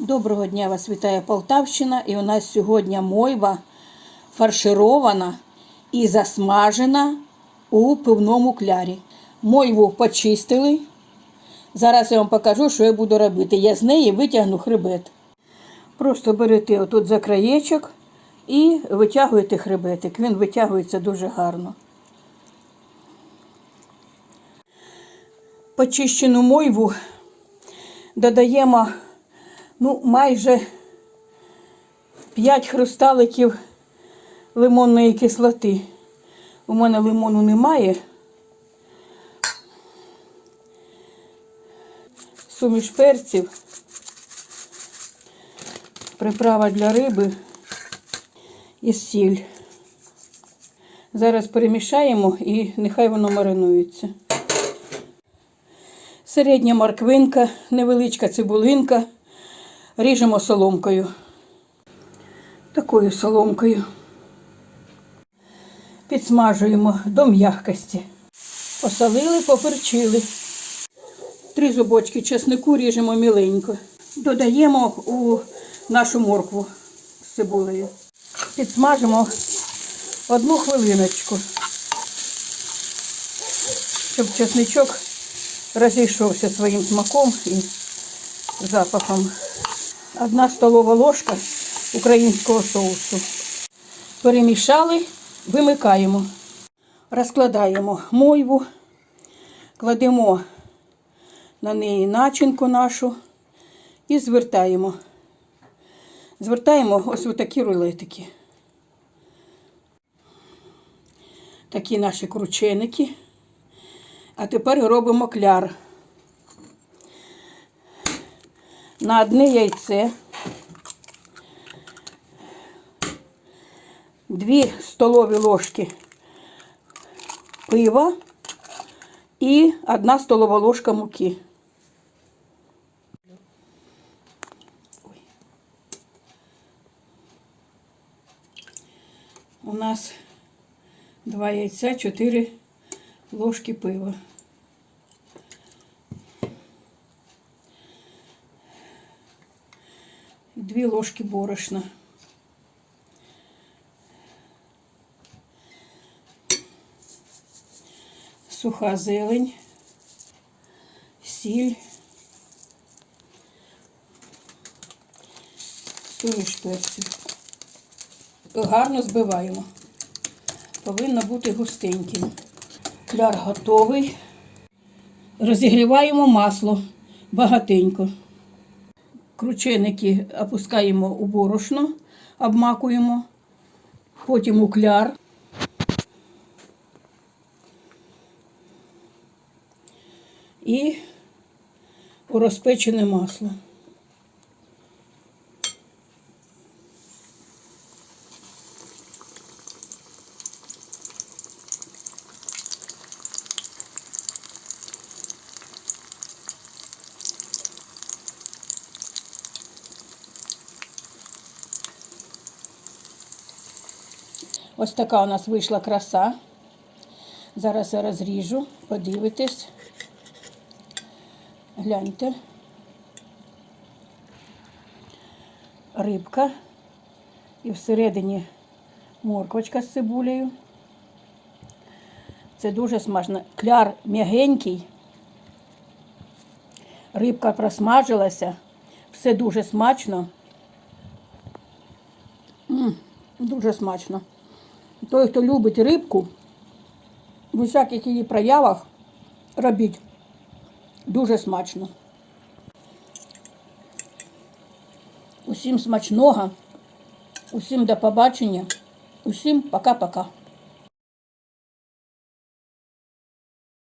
Доброго дня вас вітає Полтавщина. І у нас сьогодні мойва фарширована і засмажена у пивному клярі. Мойву почистили. Зараз я вам покажу, що я буду робити. Я з неї витягну хребет. Просто берете отут за краєчок і витягуєте хребетик. Він витягується дуже гарно. Почищену мойву додаємо ну, майже 5 хрусталиків лимонної кислоти. У мене лимону немає. Суміш перців, приправа для риби і сіль. Зараз перемішаємо і нехай воно маринується. Середня морквинка, невеличка цибулинка. Ріжемо соломкою. Такою соломкою. Підсмажуємо до м'якості. Посолили, поперчили. Три зубочки чеснику ріжемо міленько. Додаємо у нашу моркву з цибулею. Підсмажимо одну хвилиночку, щоб чесничок розійшовся своїм смаком і запахом. Одна столова ложка українського соусу. Перемішали, вимикаємо. Розкладаємо мойву, кладемо на неї начинку нашу і звертаємо. Звертаємо ось в такі рулетики. Такі наші крученики. А тепер робимо кляр. На одне яйце, дві столові ложки пива і одна столова ложка муки. У нас два яйця, чотири ложки пива. Дві ложки борошна. Суха зелень, сіль, суміш перців. Гарно збиваємо. Повинно бути густеньким. Кляр готовий. Розігріваємо масло багатенько. Крученики опускаємо у борошно, обмакуємо, потім у кляр. І у розпечене масло. Ось така у нас вийшла краса. Зараз я розріжу, подивитесь. Гляньте. Рибка. І всередині морквочка з цибулею. Це дуже смачно. Кляр м'ягенький. Рибка просмажилася. Все дуже смачно. М, дуже смачно. Той, хто любить рибку, в усяких її проявах робіть. Дуже смачно. Усім смачного, усім до побачення, усім пока-пока.